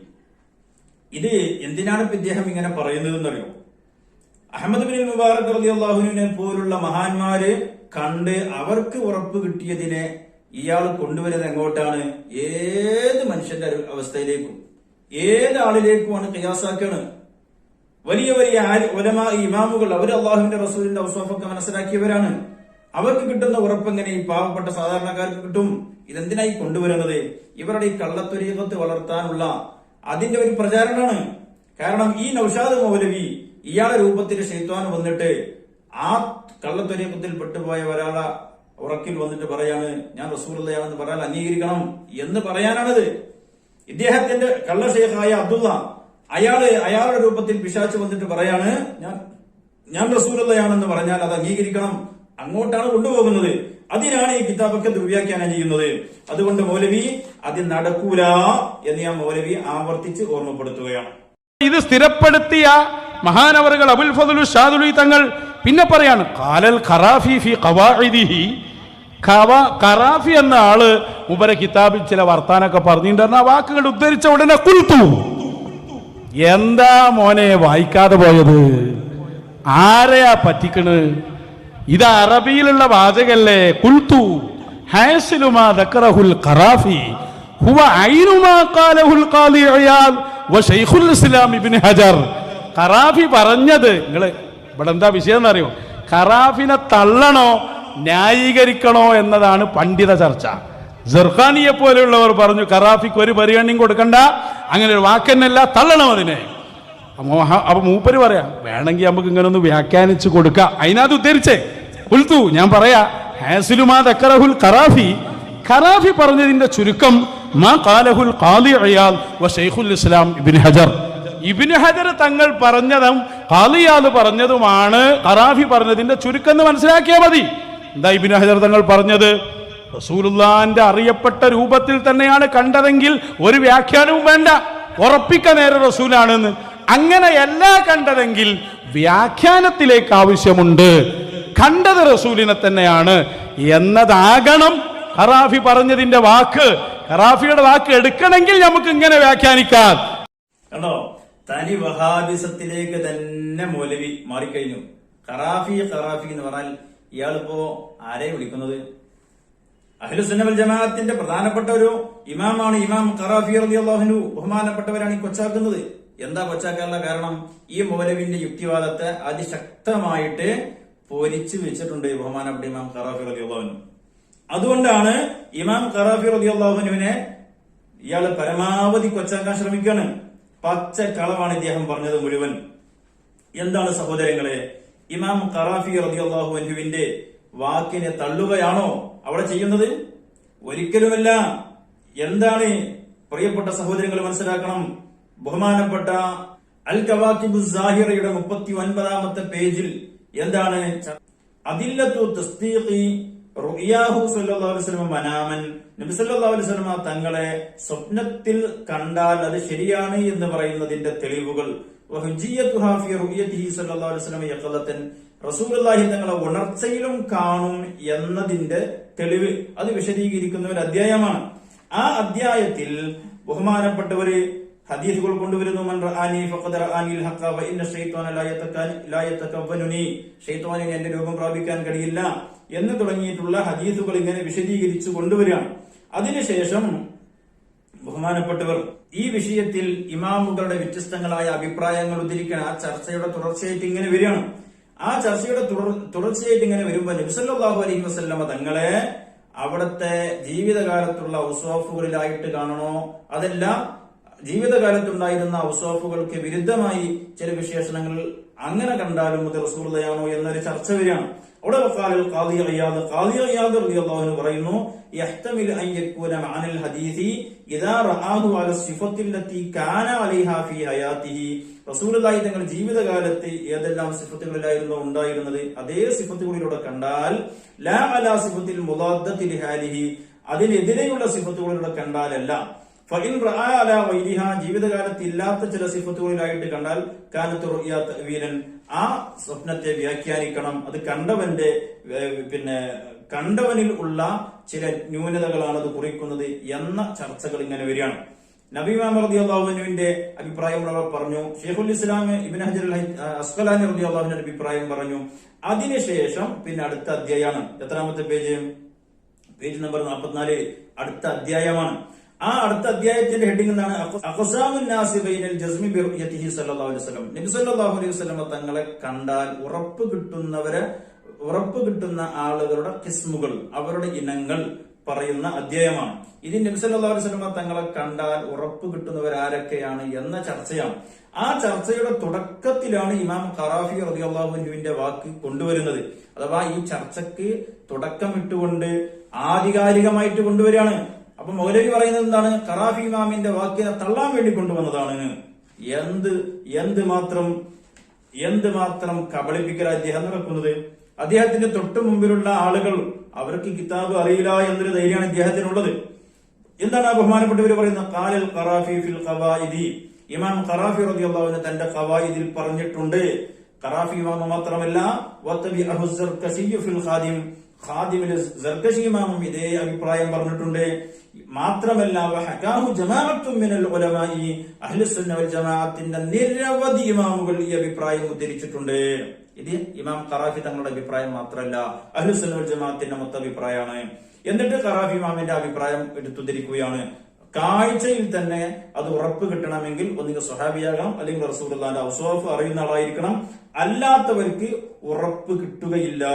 ഇത് എന്തിനാണ് ഇപ്പൊ ഇദ്ദേഹം ഇങ്ങനെ പറയുന്നത് എന്നറിയോ? അഹമ്മദ് ബിൻ മുബാറക് അള്ളാഹുവിനെ പോലുള്ള മഹാന്മാര് കണ്ട് അവർക്ക് ഉറപ്പ് കിട്ടിയതിനെ ഇയാൾ കൊണ്ടുവരുന്നത് എങ്ങോട്ടാണ്? ഏത് മനുഷ്യന്റെ അവസ്ഥയിലേക്കും. ഏത് ആളിലേക്കുമാണ് കയാസാക്കാണ് വലിയ വലിയ ഒലമ ഇമാമുകൾ അവർ അള്ളാഹുവിന്റെ റസൂലിന്റെ ഔസോഫൊക്കെ മനസ്സിലാക്കിയവരാണ്. അവർക്ക് കിട്ടുന്ന ഉറപ്പെങ്ങനെ ഈ പാവപ്പെട്ട സാധാരണക്കാർക്ക് കിട്ടും? ഇതെന്തിനായി കൊണ്ടുവരുന്നത്? ഇവരുടെ ഈ കള്ളത്തൊരീപത്ത് വളർത്താനുള്ള അതിന്റെ ഒരു പ്രചാരണമാണ്. കാരണം ഈ നൌഷാദ് മൗലവി ഇയാളെ രൂപത്തിൽ ഷെയ്ത്വാൻ വന്നിട്ട് ആ കള്ളത്തൊരീപത്തിൽ പെട്ടുപോയ ഒരാളെ ഉറക്കിൽ വന്നിട്ട് പറയാണ് ഞാൻ റസൂലുള്ളയാണെന്ന് പറയാൻ അംഗീകരിക്കണം എന്ന് പറയാനാണത്. ഇദ്ദേഹത്തിന്റെ കള്ള ഷെയ്ഖായ അബ്ദുള്ള അയാൾ അയാളുടെ രൂപത്തിൽ പിശാച്ച് വന്നിട്ട് പറയാണ് ഞാൻ ഞാൻ റസൂലതയാണെന്ന് പറഞ്ഞാൽ അത് അംഗീകരിക്കണം. അങ്ങോട്ടാണ് കൊണ്ടുപോകുന്നത്. അതിനാണ് ഈ കിതാബൊക്കെ ദുർവ്യാഖ്യാനം ചെയ്യുന്നത്. അതുകൊണ്ട് മൗലവി അത് നടക്കൂല എന്ന് ഞാൻ മൗലവി ആവർത്തിച്ച് ഓർമ്മപ്പെടുത്തുകയാണ്. ഇത് സ്ഥിരപ്പെടുത്തിയ മഹാനവറുകൾ അബുൽ ഫദലു ഷാദുലി തങ്ങൾ പിന്നെ പറയാണ് കാലൽ ഖറാഫി ഫി ഖവാഇദിഹി. ഖവാ ഖറാഫി എന്ന ആൾ മുബര കിതാബിൽ ചില വർത്താനൊക്കെ പറഞ്ഞിട്ടുണ്ട് ആ വാക്കുകൾ ഉദ്ധരിച്ച ഉടനെ കുൽത്തു എന്താ മോനെ വായിക്കാതെ പോയത്? ആരെയാ പറ്റിക്കണ്? ഇത് അറബിയിലുള്ള വാചകല്ലേ? കുൽത്തു ഖറാഫി ഹുവ ഐനുമാ ഖാലഹുൽ ഇബ്നു ഹജർ. ഖറാഫി പറഞ്ഞത് നിങ്ങൾ ഇവിടെ എന്താ വിഷയം എന്നറിയോ? ഖറാഫിനെ തള്ളണോ ന്യായീകരിക്കണോ എന്നതാണ് പണ്ഡിത ചർച്ച. ജർഖാനിയെ പോലെയുള്ളവർ പറഞ്ഞു ഖറാഫിക്ക് ഒരു പരിഗണനയും കൊടുക്കണ്ട അങ്ങനെ ഒരു വാക്കെന്നല്ല തള്ളണം അതിനെ. അപ്പൊ മൂപ്പര് പറയാം വേണമെങ്കിൽ നമുക്ക് ഇങ്ങനെ ഒന്ന് വ്യാഖ്യാനിച്ച് കൊടുക്കാം. അതിനകത്ത് ഉദ്ധരിച്ചേ. ഉൽത്തു ഞാൻ പറയാ ഹാസിലുമാ തക്കറഹുൽ ഖറാഫി ഖറാഫി പറഞ്ഞതിന്റെ ചുരുക്കം മാ ഖാലഹുൽ ഖാദി അയാൽ വ ശൈഖുൽ ഇസ്ലാം ഇബ്നു ഹജർ. ഇബ്നു ഹജർ തങ്ങൾ പറഞ്ഞതും ഖാലിയാൽ പറഞ്ഞതുമാണ് ഖറാഫി പറഞ്ഞതിന്റെ ചുരുക്കം എന്ന് മനസ്സിലാക്കിയാൽ മതി. എന്താ ഇബ്നു ഹജർ തങ്ങൾ പറഞ്ഞത്? റസൂലുള്ളാന്റെ അറിയപ്പെട്ട രൂപത്തിൽ തന്നെയാണ് കണ്ടതെങ്കിൽ ഒരു വ്യാഖ്യാനവും വേണ്ട. ഉറപ്പിക്ക നേരെ റസൂലാണെന്ന്. അങ്ങനെയല്ല കണ്ടതെങ്കിൽ വ്യാഖ്യാനത്തിലേക്ക് ആവശ്യമുണ്ട്. കണ്ടത് റസൂലിനെ തന്നെയാണ് എന്നതാകണം ഖറാഫി പറഞ്ഞതിന്റെ വാക്ക്. ഖറാഫിയുടെ വാക്ക് എടുക്കണമെങ്കിൽ നമുക്ക് ഇങ്ങനെ വ്യാഖ്യാനിക്കാം. കണ്ടോ? തനി വഹാബിസത്തിലേക്ക് തന്നെ മൗലവി മാറിക്കഴിഞ്ഞു. ഖറാഫി ഖറാഫി എന്ന് പറഞ്ഞാൽ ഇയാളിപ്പോ ആരെ വിളിക്കുന്നത്? അഹ്ലുസുന്നവൽ ജമാഅത്തിന്റെ പ്രധാനപ്പെട്ട ഒരു ഇമാമാണ് ഇമാം ഖറാഫി റളിയല്ലാഹു ബഹുമാനപ്പെട്ടവരാണ് ഈ കൊച്ചാക്കുന്നത്. എന്താ കൊച്ചാക്കാനുള്ള കാരണം? ഈ മൗലവിന്റെ യുക്തിവാദത്തെ അതിശക്തമായിട്ട് പൊരിച്ചു വെച്ചിട്ടുണ്ട് ബഹുമാന ബഹുമാനപ്പെട്ട ഇമാം ഖറാഫി റളിയല്ലാഹു അതുകൊണ്ടാണ് ഇമാം ഖറാഫി റബിയുള്ളവനുവിനെ ഇയാൾ പരമാവധി കൊച്ചാക്കാൻ ശ്രമിക്കുകയാണ്. പച്ച കളവാണ് ഇദ്ദേഹം പറഞ്ഞത് മുഴുവൻ. എന്താണ് സഹോദരങ്ങളെ ഇമാം ഖറാഫി റളിയല്ലാഹു അനുവിന്റെ വാക്കിനെ തള്ളുകയാണോ അവിടെ ചെയ്യുന്നത്? ഒരിക്കലുമല്ല. എന്താണ് പ്രിയപ്പെട്ട സഹോദരങ്ങൾ മനസ്സിലാക്കണം. ബഹുമാനപ്പെട്ട അൽ കവാക്കിബു സാഹിറയുടെ മുപ്പത്തി ഒൻപതാമത്തെ പേജിൽ എന്താണ്? അതില്ലത്തു തസ്തീഖി റുയാഹു സല്ലല്ലാഹു അലൈഹി വസല്ലം മനാമൻ. നബി സല്ലല്ലാഹു അലൈഹി വസല്ലം തങ്ങളെ സ്വപ്നത്തിൽ കണ്ടാൽ അത് ശരിയാണ് എന്ന് പറയുന്നതിന്റെ തെളിവുകൾ. സല്ലല്ലാഹു അലൈഹി വസല്ലം റസൂലുള്ളാഹി തങ്ങളെ ഉണർച്ചയിലും കാണും എന്നതിന്റെ തെളിവ്. അത് വിശദീകരിക്കുന്ന ഒരു അധ്യായമാണ്. ആ അധ്യായത്തിൽ ബഹുമാനപ്പെട്ടവര് ഹദീസുകൾ കൊണ്ടുവരുന്നു മൻ റആനി ഫഖദ് റആനിൽ ഹഖ വ ഇന്ന ശൈത്വാന ലാ യതകൻ ലാ യതകവ്വനുനി ശൈത്വാനിന് എന്റെ രൂപം പ്രാപിക്കാൻ കഴിയില്ല എന്ന് തുടങ്ങിയിട്ടുള്ള ഹദീസുകൾ ഇങ്ങനെ വിശദീകരിച്ചു കൊണ്ടുവരികയാണ്. അതിനുശേഷം ബഹുമാനപ്പെട്ടവർ ഈ വിഷയത്തിൽ ഇമാമുകളുടെ വ്യത്യസ്തങ്ങളായ അഭിപ്രായങ്ങൾ ഉദ്ധരിക്കാൻ ആ ചർച്ചയുടെ തുടർച്ചയായിട്ട് ഇങ്ങനെ വരികയാണ്. ആ ചർച്ചയുടെ തുടർ- തുടർച്ചയായിട്ട് ഇങ്ങനെ വരുമ്പോൾ നബിസല്ലാഹു അലൈഹി വസല്ലമ തങ്ങളെ അവിടുത്തെ ജീവിതകാലത്തുള്ള ഉസോഫുകളിലായിട്ട് കാണണോ? അതല്ല ജീവിതകാലത്തുണ്ടായിരുന്ന ഔസോഫുകൾക്ക് വിരുദ്ധമായി ചില വിശേഷണങ്ങൾ അങ്ങനെ കണ്ടാലും അത് റസൂർദയാണോ എന്നൊരു ചർച്ച വരികയാണ്. അവിടെ ഖാദി അയ്യാദ് ഖാദി അയ്യാദ് റളിയല്ലാഹു പറയുന്നു യഹ്തമിൽ അൻ മഅനൽ ഹദീസി ഇദാ റആഹു അല സിഫത്തിൽ ലത്തി കാന അലൈഹാ ഫീ ഹയാത്തിഹി. റസൂലുള്ളാഹി തങ്ങൾ ജീവിതകാലത്ത് ഏതെല്ലാം സിഫത്തുകളിലായിരുന്നു ഉണ്ടായിരുന്നത് അതേ സിഫത്തുകളിലൂടെ കണ്ടാൽ ലാ അലാ സിഫത്തിൽ മുദാദ്ദത്തിൽ ഹാലിഹി അതിനെതിരെയുള്ള സിഫത്തുകളിലൂടെ കണ്ടാലല്ല. അലാ വൈരിഹ ജീവിതകാലത്ത് ഇല്ലാത്ത ചില സിഫത്തുകളിലായിട്ട് കണ്ടാൽ കാലത്ത് വീരൻ ആ സ്വപ്നത്തെ വ്യാഖ്യാനിക്കണം. അത് കണ്ടവന്റെ പിന്നെ കണ്ടവനിൽ ഉള്ള ചില ന്യൂനതകളാണ് അത് കുറിക്കുന്നത് എന്ന ചർച്ചകൾ ഇങ്ങനെ വരികയാണ്. നബി റബി അള്ളാഹുവിന്റെ അഭിപ്രായം അവർ പറഞ്ഞു ഷെയ്ഖുൽ ഇസ്ലാം ഇബിൻ ഹജർ അസ്കലാനി റബി അള്ളാഹുവിന്റെ അഭിപ്രായം പറഞ്ഞു. അതിനുശേഷം പിന്നെ അടുത്ത അധ്യായമാണ്. എത്രാമത്തെ പേജ്? പേജ് നമ്പർ നാൽപ്പത്തിനാല് അടുത്ത അധ്യായമാണ്. ആ അടുത്ത അധ്യായത്തിന്റെ ഹെഡിംഗ് വസല്ലം. നബി അലൈഹി തങ്ങളെ കണ്ടാൽ ഉറപ്പ് കിട്ടുന്നവരെ ഉറപ്പ് കിട്ടുന്ന ആളുകളുടെ കിസ്മുകൾ അവരുടെ ഇനങ്ങൾ പറയുന്ന അധ്യായമാണ്. ഇത് നബി അലൈഹി സ്വലമ തങ്ങളെ കണ്ടാൽ ഉറപ്പ് കിട്ടുന്നവർ ആരൊക്കെയാണ് എന്ന ചർച്ചയാണ്. ആ ചർച്ചയുടെ തുടക്കത്തിലാണ് ഇമാം ഖറാഫി റളിയല്ലാഹുവിന്റെ വാക്ക് കൊണ്ടുവരുന്നത്. അഥവാ ഈ ചർച്ചക്ക് തുടക്കമിട്ടുകൊണ്ട് ആധികാരികമായിട്ട് കൊണ്ടുവരികയാണ്. അപ്പൊ മൗലവി പറയുന്നത് എന്താണ്? ഖറാഫി ഇമാമിന്റെ വാക്കിനെ തള്ളാൻ വേണ്ടി കൊണ്ടുവന്നതാണ്. എന്ത് എന്ത് മാത്രം എന്ത് മാത്രം കബളിപ്പിക്കൽ അദ്ദേഹം നടക്കുന്നത് അദ്ദേഹത്തിന്റെ തൊട്ടു മുമ്പിലുള്ള ആളുകൾ അവർക്ക് കിതാബ് അറിയില്ല എന്നൊരു ധൈര്യമാണ് ഇദ്ദേഹത്തിനുള്ളത്. എന്താണ് ആ ബഹുമാനപ്പെട്ടവർ പറയുന്നത്? കാലൽ ഖറാഫി ഫിൽ ഖവായിദി. ഇമാം ഖറാഫി റളിയല്ലാഹു തന്റെ ഖവായിദിൽ പറഞ്ഞിട്ടുണ്ട്. ഖറാഫി ഇമാം മാത്രമല്ല ഫിൽ ഖാദിം. സർക്കശി ഇമാമും ഇതേ അഭിപ്രായം പറഞ്ഞിട്ടുണ്ട്. മാത്രമല്ല നിരവധി ഇമാമുകൾ ഈ അഭിപ്രായം ഉദ്ധരിച്ചിട്ടുണ്ട്. ഇത് ഇമാം ഖറാഫി തങ്ങളുടെ അഭിപ്രായം മാത്രമല്ല അഹ്ലുസുന്ന വൽ ജമാഅത്തിന്റെ മൊത്ത അഭിപ്രായമാണ്. എന്നിട്ട് ഖറാഫി ഇമാമിന്റെ അഭിപ്രായം എടുത്തുദ്ധരിക്കുകയാണ്. കാഴ്ചയിൽ തന്നെ അത് ഉറപ്പ് കിട്ടണമെങ്കിൽ ഒന്നുകിൽ സ്വഹാബിയാകാം അല്ലെങ്കിൽ റസൂലുള്ളാന്റെ ഔസോഫ് അറിയുന്ന ആളായിരിക്കണം. അല്ലാത്തവർക്ക് ഉറപ്പ് കിട്ടുകയില്ല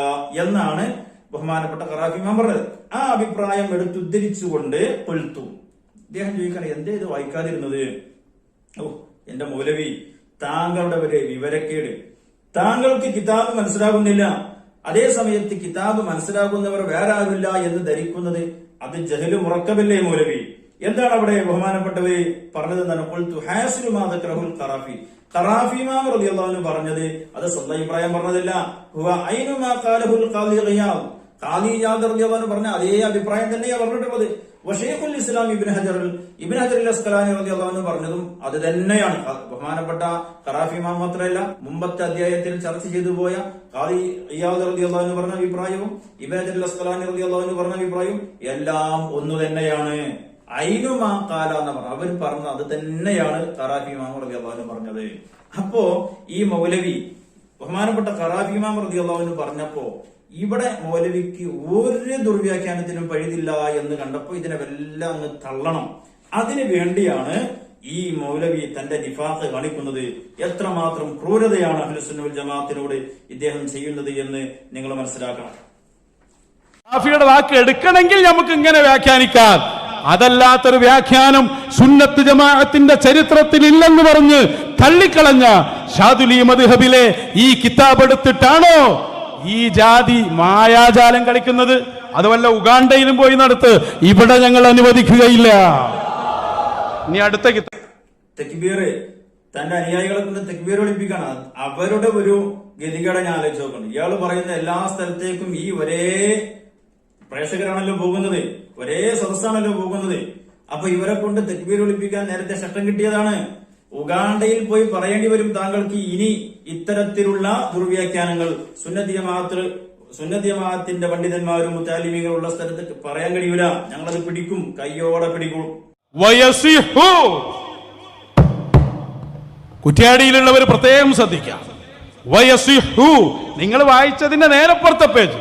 എന്നാണ് ബഹുമാനപ്പെട്ട ഖറാഫി പറഞ്ഞത്. ആ അഭിപ്രായം എടുത്തുദ്ധരിച്ചുകൊണ്ട് കൊഴുത്തു. അദ്ദേഹം ചോദിക്കാൻ എന്തേ ഇത് വായിക്കാതിരുന്നത്? ഓ എന്റെ മൗലവി താങ്കളുടെ ഒരു വിവരക്കേട്. താങ്കൾക്ക് കിതാബ് മനസ്സിലാകുന്നില്ല. അതേ സമയത്ത് കിതാബ് മനസ്സിലാകുന്നവർ വേറെ ആരുമില്ല എന്ന് ധരിക്കുന്നത് അത് ജഹലു ഉറക്കമില്ലേ മൗലവി? എന്താണ് അവിടെ ബഹുമാനപ്പെട്ടത് പറഞ്ഞത് ഹാസിലുമാതക്രഹുൽ ഖറാഫി. ഖറാഫിമാം റളിയല്ലാഹു പറഞ്ഞത് അത് സ്വന്തം അഭിപ്രായം പറഞ്ഞതല്ല. ഹുവ ജാദർ ഖാലഹുൽ ഖാദി ഖിയാദ് ഖാദി ഇയാദ് റളിയല്ലാഹു പറഞ്ഞ അതേ അഭിപ്രായം തന്നെയാണ് പറഞ്ഞിട്ടുള്ളത്. വഷേഖുൽ ഇസ്ലാം ഇബ്നു ഹജർ ഇബ്നു ഹജർ അസ്കലാനി റളിയല്ലാഹു അൻഹു പറഞ്ഞതും അത് തന്നെയാണ്. ബഹുമാനപ്പെട്ട ഖറാഫി ഇമാം മാത്രമല്ല മുമ്പത്തെ അധ്യായത്തിൽ ചർച്ച ചെയ്തു പോയ കാലി ഇയാദ് റളിയല്ലാഹു അൻഹു പറഞ്ഞ അഭിപ്രായവും ഇബ്നു ഹജർ അസ്കലാനി റളിയല്ലാഹു അൻഹു പറഞ്ഞ അഭിപ്രായവും എല്ലാം ഒന്നു തന്നെയാണ്. ഐനുമാ കാല എന്ന് പറഞ്ഞു. അവർ പറഞ്ഞ അത് തന്നെയാണ് ഖറാഫി ഇമാം റളിയല്ലാഹു അൻഹു പറഞ്ഞത്. അപ്പോ ഈ മൗലവി ബഹുമാനപ്പെട്ട ഖറാഫി ഇമാം റളിയല്ലാഹു അൻഹു പറഞ്ഞപ്പോ ഇവിടെ മൗലവിക്ക് ഒരു ദുർവ്യാഖ്യാനത്തിനും പഴുതില്ല എന്ന് കണ്ടപ്പോൾ ഇതിനെ എല്ലാം അങ്ങ് തള്ളണം. അതിനു വേണ്ടിയാണ് ഈ മൗലവി തന്റെ നിഫാത്ത് കാണിക്കുന്നത്. എത്രമാത്രം ക്രൂരതയാണ് അഹ്ലുസുന്നുൽ ജമാഅത്തിനോട് ഇദ്ദേഹം ചെയ്യുന്നത് എന്ന് നിങ്ങൾ മനസ്സിലാക്കണം. ഹാഫിയുടെ വാക്ക് എടുക്കണമെങ്കിൽ നമുക്ക് ഇങ്ങനെ വ്യാഖ്യാനിക്കാം. അതല്ലാത്തൊരു വ്യാഖ്യാനം സുന്നത്ത് ജമാഅത്തിന്റെ ചരിത്രത്തിൽ ഇല്ലെന്ന് പറഞ്ഞ് തള്ളിക്കളഞ്ഞ ഷാദുലി മദ്ഹബിലെ ഈ കിതാബ് എടുത്തിട്ടാണോ ഈ ജാതി മായാജാലം കളിക്കുന്നത് അതുമല്ല ഉഗാണ്ടയിലും പോയി നടത്ത്. ഇവിടെ ഞങ്ങൾ അനുവദിക്കുകയില്ല. ഇനി അടുത്ത കിതാബ് തെക്ബീർ തന്റെ അനുയായികളെ കൊണ്ട് തെക്ബീർ ഒളിപ്പിക്കാണ്. അവരുടെ ഒരു ഗതികേട് ഞാൻ ആലോചിച്ച് നോക്കണം. ഇയാൾ പറയുന്ന എല്ലാ സ്ഥലത്തേക്കും ഈ ഒരേ പ്രേക്ഷകരാണല്ലോ പോകുന്നത്. ഒരേ സദസ്സാണല്ലോ പോകുന്നത്. അപ്പൊ ഇവരെ കൊണ്ട് തെക്ബീർ ഒളിപ്പിക്കാൻ നേരത്തെ ശക്തം കിട്ടിയതാണ്. ഉഗാണ്ടയിൽ പോയി പറയേണ്ടി വരും താങ്കൾക്ക് ഇനി ഇത്തരത്തിലുള്ള ദുർവ്യാഖ്യാനങ്ങൾ. സുന്നതിയമാത്ര സുന്നതിയമാത്തിന്റെ പണ്ഡിതന്മാരും മുത്താലിമികളും ഉള്ള സ്ഥലത്ത് പറയാൻ കഴിയൂല. ഞങ്ങളത് പിടിക്കും. കയ്യോടെ പിടിക്കും. കുറ്റ്യാടിയിലുള്ളവർ പ്രത്യേകം ശ്രദ്ധിക്കാം. വയസിഹു നിങ്ങൾ വായിച്ചതിന്റെ നേരപ്പുറത്തെ പേജ്.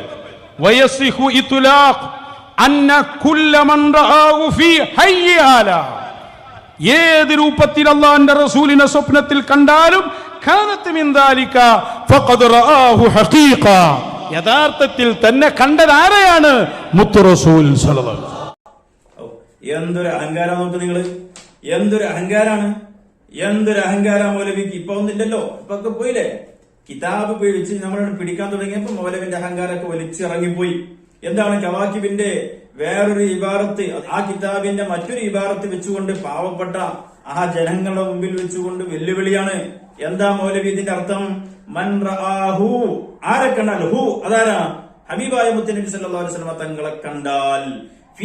വയസിഹു ഇതുലാഖ്. അന്ന കുല്ലമൻ റആഹു ഫീ ഹയ്യി ഏത് രൂപത്തിൽ അള്ളാന്റെ റസൂലിനെ സ്വപ്നത്തിൽ കണ്ടാലും യഥാർത്ഥത്തിൽ തന്നെ കണ്ടത് ആരെയാണ്? മുത്തു റസൂൽ സല്ലല്ലാഹു അലൈഹി വസല്ലം. ഓ, എന്തൊരു അഹങ്കാരം നോക്ക് നിങ്ങൾ. എന്തൊരു അഹങ്കാരാണ്. എന്തൊരു അഹങ്കാര മൗലവിക്ക്? ഇപ്പൊ ഒന്നില്ലല്ലോ ഇപ്പൊ പോയില്ലേ? കിതാബ് പിടിച്ച് നമ്മൾ പിടിക്കാൻ തുടങ്ങിയപ്പോ മൗലവിന്റെ അഹങ്കാരമൊക്കെ വലിച്ചിറങ്ങിപ്പോയി. എന്താണ് കവാക്കിബിന്റെ വേറൊരു ഇബാറത്ത്? ആ കിതാബിന്റെ മറ്റൊരു ഇബാറത്ത് വെച്ചുകൊണ്ട് പാവപ്പെട്ട ആ ജനങ്ങളുടെ മുമ്പിൽ വെച്ചുകൊണ്ട് വെല്ലുവിളിയാണ്. എന്താ മൗലവി ഇതിന്റെ അർത്ഥം? മൻ റആഹു. ആരെ കണ്ടാൽ ഹു. അതാരാ? ഹബീബായ സല്ലല്ലാഹു അലൈഹി വസല്ലം തങ്ങളെ കണ്ടാൽ. ഫി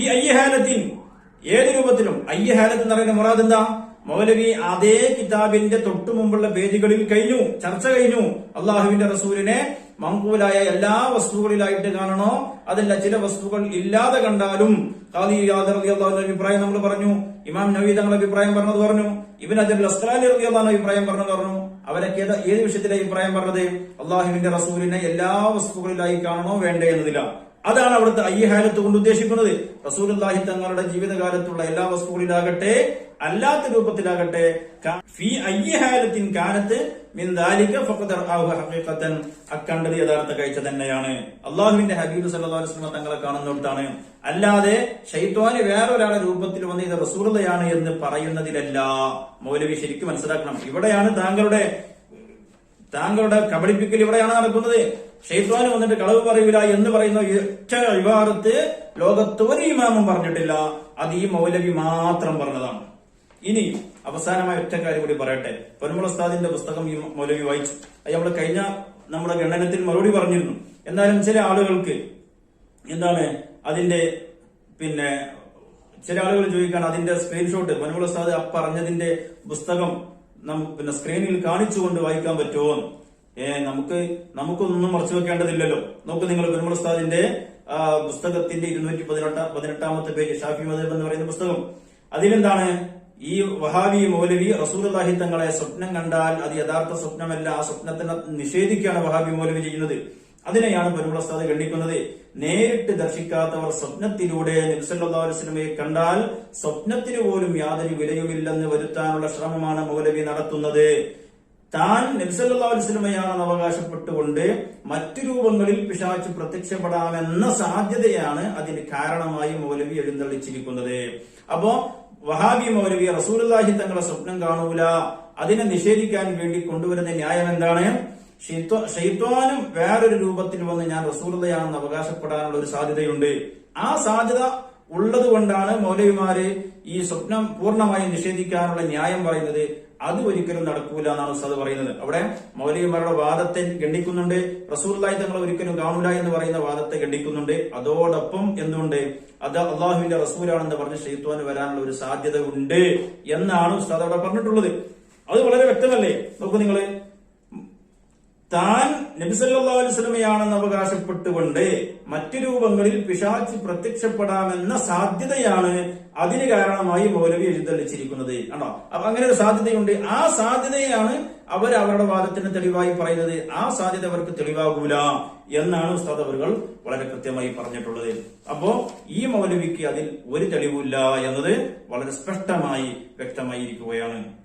ഏത് രൂപത്തിലും? അയ്യഹാലത്ത് എന്ന് പറയുന്ന മുറാദ് എന്താ? മൗലവി അതേ കിതാബിന്റെ തൊട്ടു മുമ്പുള്ള പേജുകളിൽ കഴിഞ്ഞു. ചർച്ച കഴിഞ്ഞു. അള്ളാഹുവിന്റെ റസൂലിനെ മങ്കൂലായ എല്ലാ വസ്തുക്കളിലായിട്ട് കാണണോ? അതല്ല ചില വസ്തുക്കൾ ഇല്ലാതെ കണ്ടാലും. ഖാദി യാദർ അൻഹു അഭിപ്രായം നമ്മൾ പറഞ്ഞു. ഇമാം നബി തങ്ങളുടെ അഭിപ്രായം പറഞ്ഞത് പറഞ്ഞു. ഇവൻ അജൽ അസ്ലാലി അൻഹു അഭിപ്രായം പറഞ്ഞത് പറഞ്ഞു. അവരൊക്കെ ഏത് വിഷയത്തിലെ അഭിപ്രായം പറഞ്ഞത്? അള്ളാഹുവിന്റെ റസൂലിനെ എല്ലാ വസ്തുക്കളിലായി കാണണോ വേണ്ടേ എന്നതില്ല അതാണ് അവിടുത്തെ അയ്യഹാലത്ത് കൊണ്ട് ഉദ്ദേശിക്കുന്നത്. റസൂലുള്ളാഹി തങ്ങളുടെ ജീവിതകാലത്തുള്ള എല്ലാ വസ്തുക്കളിലാകട്ടെ അല്ലാത്ത രൂപത്തിലാകട്ടെ ഫി കാലത്ത് അക്കണ്ടത് യഥാർത്ഥ കാഴ്ച തന്നെയാണ്. അള്ളാഹുവിന്റെ ഹബീബ് വസല്ലം തങ്ങളെ കാണുന്നിടത്താണ് അല്ലാതെ ഷൈത്വാന് വേറൊരാളെ രൂപത്തിൽ വന്ന് ഇത് റസൂലുള്ളയാണ് എന്ന് പറയുന്നതിലല്ല. മൗലവി ശരിക്കും മനസ്സിലാക്കണം. ഇവിടെയാണ് താങ്കളുടെ താങ്കളുടെ കബളിപ്പിക്കൽ ഇവിടെയാണ് നടക്കുന്നത്. ഷെയ്ത്വാന് വന്നിട്ട് കളവ് പറയൂല എന്ന് പറയുന്ന ഒറ്റ വിവാദത്ത് ലോകത്ത് ഒരു ഇമാമും പറഞ്ഞിട്ടില്ല. അത് ഈ മൗലവി മാത്രം പറഞ്ഞതാണ്. ഇനി അവസാനമായ ഒറ്റ കാര്യം കൂടി പറയട്ടെ. പൊന്മുള ഉസ്താദിന്റെ പുസ്തകം ഈ മൗലവി വായിച്ചു. അത് നമ്മൾ കഴിഞ്ഞ നമ്മുടെ ഗണനത്തിൽ മറുപടി പറഞ്ഞിരുന്നു. എന്നാലും ചില ആളുകൾക്ക് എന്താണ് അതിന്റെ പിന്നെ ചില ആളുകൾ ചോദിക്കാണ് അതിന്റെ സ്ക്രീൻഷോട്ട് പൊന്മുള ഉസ്താദ് ആ പറഞ്ഞതിന്റെ പുസ്തകം പിന്നെ സ്ക്രീനിൽ കാണിച്ചുകൊണ്ട് വായിക്കാൻ പറ്റുമോ നമുക്ക് നമുക്കൊന്നും മറച്ചു വെക്കേണ്ടതില്ലല്ലോ. നോക്ക് നിങ്ങൾ മനുമുൾ ഉസ്താദിന്റെ പുസ്തകത്തിന്റെ ഇരുന്നൂറ്റി പതിനെട്ടാം പതിനെട്ടാമത്തെ പേജ് ഷാഫി മദബ് എന്ന് പറയുന്ന പുസ്തകം. അതിലെന്താണ്? ഈ വഹാബി മൗലവി റസൂലുള്ളാഹി തങ്ങളെ സ്വപ്നം കണ്ടാൽ അത് യഥാർത്ഥ സ്വപ്നമല്ല ആ സ്വപ്നത്തിനെ നിഷേധിക്കുകയാണ് വഹാബി മൗലവി ചെയ്യുന്നത്. അതിനെയാണ് പരുമുളസ്താദ് ഖണ്ഡിക്കുന്നത്. നേരിട്ട് ദർശിക്കാത്തവർ സ്വപ്നത്തിലൂടെ നബ്സല്ലാസ്ലമയെ കണ്ടാൽ സ്വപ്നത്തിന് പോലും യാതൊരു വിലയുമില്ലെന്ന് വരുത്താനുള്ള ശ്രമമാണ് മൗലവി നടത്തുന്നത്. താൻ നബ്സല്ലാസ്ലമയാണെന്ന് അവകാശപ്പെട്ടുകൊണ്ട് മറ്റു രൂപങ്ങളിൽ പിശാച്ച് പ്രത്യക്ഷപ്പെടാമെന്ന സാധ്യതയാണ് അതിന് കാരണമായി മൗലവി എഴുന്നള്ളിച്ചിരിക്കുന്നത്. അപ്പോ വഹാബി മൗലവി റസൂലുള്ളാഹി തങ്ങളെ സ്വപ്നം കാണൂല. അതിനെ നിഷേധിക്കാൻ വേണ്ടി കൊണ്ടുവരുന്ന ന്യായം എന്താണ്? ഷെയ്ത്വ- ഷെയ്ത്വാനും വേറൊരു രൂപത്തിൽ വന്ന് ഞാൻ റസൂലതയാണെന്ന് അവകാശപ്പെടാനുള്ള ഒരു സാധ്യതയുണ്ട്. ആ സാധ്യത ഉള്ളത് കൊണ്ടാണ് മൗലവിമാര് ഈ സ്വപ്നം പൂർണമായും നിഷേധിക്കാനുള്ള ന്യായം പറയുന്നത്. അത് ഒരിക്കലും നടക്കൂല എന്നാണ് ഉസ്താദ് പറയുന്നത്. അവിടെ മൗലവിമാരുടെ വാദത്തെ ഗണ്ണിക്കുന്നുണ്ട് റസൂർലായി തങ്ങൾ ഒരിക്കലും കാണൂല എന്ന് പറയുന്ന വാദത്തെ ഗണ്ണിക്കുന്നുണ്ട് അതോടൊപ്പം എന്തുകൊണ്ട് അത് അള്ളാഹുവിന്റെ റസൂലാണെന്ന് പറഞ്ഞ് ഷെയ്ത്വാന് വരാനുള്ള ഒരു സാധ്യത ഉണ്ട് എന്നാണ് ഉസ്താദ് അവിടെ പറഞ്ഞിട്ടുള്ളത്. അത് വളരെ വ്യക്തമല്ലേ? നോക്കൂ നിങ്ങൾ. താൻ നബിസല്ലാ അലുസ്ലമയാണെന്ന് അവകാശപ്പെട്ടുകൊണ്ട് മറ്റു രൂപങ്ങളിൽ പിശാച്ച് പ്രത്യക്ഷപ്പെടാമെന്ന സാധ്യതയാണ് അതിന് കാരണമായി മൗലവി എഴുന്നള്ളിച്ചിരിക്കുന്നത് ആണോ? അപ്പൊ അങ്ങനെ ഒരു സാധ്യതയുണ്ട്. ആ സാധ്യതയാണ് അവർ അവരുടെ വാദത്തിന് തെളിവായി പറയുന്നത്. ആ സാധ്യത അവർക്ക് തെളിവാകൂല എന്നാണ് ഉസ്താദ് വളരെ കൃത്യമായി പറഞ്ഞിട്ടുള്ളത്. അപ്പോ ഈ മൗലവിക്ക് അതിൽ ഒരു തെളിവില്ല എന്നത് വളരെ സ്പഷ്ടമായി വ്യക്തമായിരിക്കുകയാണ്.